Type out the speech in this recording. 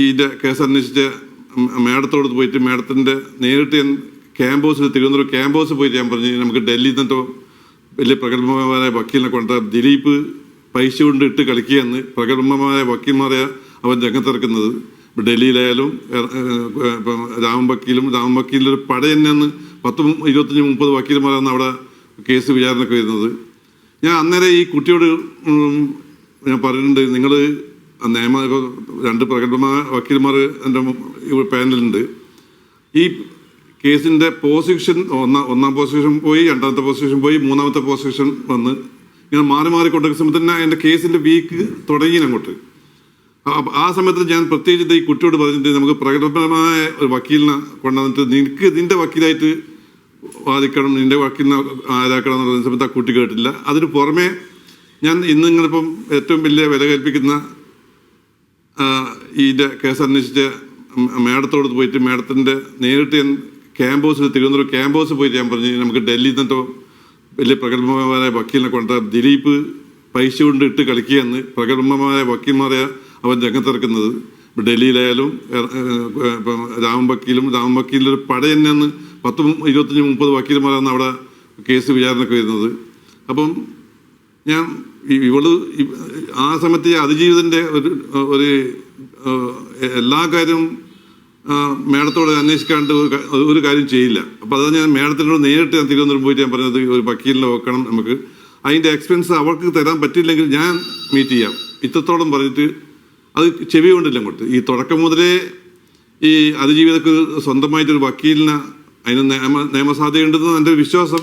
ഇതിന്റെ കേസ് അന്വേഷിച്ച് മേഡത്തോട് പോയിട്ട് മേഡത്തിന്റെ നേരിട്ട് ക്യാമ്പസിൽ തിരുവനന്തപുരം ക്യാമ്പസിൽ പോയിട്ട് ഞാൻ പറഞ്ഞു നമുക്ക് ഡൽഹിയിൽ നിന്നിട്ട് വലിയ പ്രഗത്ഭമായ വക്കീലിനെ കൊണ്ട് ദിലീപ് പൈസ കൊണ്ട് ഇട്ട് കളിക്കുകയെന്ന് പ്രഗത്ഭമായ വക്കീൽമാരെ അവൻ രംഗത്തിറക്കുന്നത്. ഡൽഹിയിലായാലും രാമൻ വക്കീലും രാമൻ വക്കീലിന്റെ ഒരു പട തന്നെയാണ് പത്ത് ഇരുപത്തഞ്ച് മുപ്പത് വക്കീൽമാരാണ് അവിടെ കേസ് വിചാരണക്ക് വരുന്നത്. ഞാൻ അന്നേരം ഈ കുട്ടിയോട് ഞാൻ പറയുന്നുണ്ട് നിങ്ങൾ നിയമ ഇപ്പോൾ രണ്ട് പ്രഗത്ഭമായ വക്കീൽമാർ എന്റെ പാനലുണ്ട് ഈ കേസിന്റെ പ്രോസിക്യൂഷൻ ഒന്നാം ഒന്നാം പ്രോസിക്യൂഷൻ പോയി രണ്ടാമത്തെ പ്രോസിക്യൂഷൻ പോയി മൂന്നാമത്തെ പ്രോസിക്യൂഷൻ വന്ന് ഇങ്ങനെ മാറി മാറി കൊണ്ടിരിക്കുന്ന സമയത്ത് തന്നെ എന്റെ കേസിന്റെ വീക്ക് തുടങ്ങി അങ്ങോട്ട്. ആ സമയത്ത് ഞാൻ പ്രത്യേകിച്ച് ഈ കുട്ടിയോട് പറഞ്ഞിട്ട് നമുക്ക് പ്രകടനപരമായ ഒരു വക്കീലിനെ കൊണ്ടുവന്നിട്ട് നിനക്ക് നിന്റെ വക്കീലായിട്ട് വാദിക്കണം നിന്റെ വക്കീലിനെ ആരാക്കണം എന്ന് പറഞ്ഞ സമയത്ത് ആ കുട്ടി കേട്ടില്ല. അതിന് പുറമേ ഞാൻ ഇന്ന് ഇപ്പം ഏറ്റവും വലിയ വില കൽപ്പിക്കുന്ന ഇതിന്റെ കേസ് അന്വേഷിച്ച് മേഡത്തോട് പോയിട്ട് മേഡത്തിന്റെ നേരിട്ട് ക്യാമ്പസിൽ തിരുവനന്തപുരം ക്യാമ്പസിൽ പോയിട്ട് ഞാൻ പറഞ്ഞു നമുക്ക് ഡൽഹിയിൽ നിന്നിട്ട് വലിയ പ്രഗത്ഭമായ വക്കീലിനെ കൊണ്ട് ദിലീപ് പൈസ കൊണ്ട് ഇട്ട് കളിക്കുകയെന്ന് പ്രഗത്ഭമായ വക്കീൽമാരെ അവൻ രംഗത്തിറക്കുന്നത്. ഡൽഹിയിലായാലും രാമൻ വക്കീലും രാമൻ വക്കീലിന്റെ ഒരു പട തന്നെയാണ് പത്ത് ഇരുപത്തഞ്ച് മുപ്പത് വക്കീൽമാരാണ് അവിടെ കേസ് വിചാരണയ്ക്ക് വരുന്നത്. അപ്പം ഞാൻ ഇവൾ ആ സമയത്ത് ഈ അതിജീവിതന്റെ ഒരു ഒരു എല്ലാ കാര്യവും മേടത്തോട് അന്വേഷിക്കാണ്ട് ഒരു കാര്യം ചെയ്യില്ല. അപ്പോൾ അത് ഞാൻ മേഡത്തിനോട് നേരിട്ട് ഞാൻ തിരുവനന്തപുരം പോയിട്ട് ഞാൻ പറഞ്ഞത് ഒരു വക്കീലിനെ വെക്കണം നമുക്ക്. അതിന്റെ എക്സ്പെൻസ് അവർക്ക് തരാൻ പറ്റില്ലെങ്കിൽ ഞാൻ മീറ്റ് ചെയ്യാം. ഇത്രത്തോളം പറഞ്ഞിട്ട് അത് ചെവി കൊണ്ടില്ല അങ്ങോട്ട്. ഈ തുടക്കം മുതലേ ഈ അതിജീവിതക്ക് സ്വന്തമായിട്ടൊരു വക്കീലിനെ അതിന് നിയമ നിയമസാധ്യതയുണ്ടെന്ന് എന്റെ വിശ്വാസം.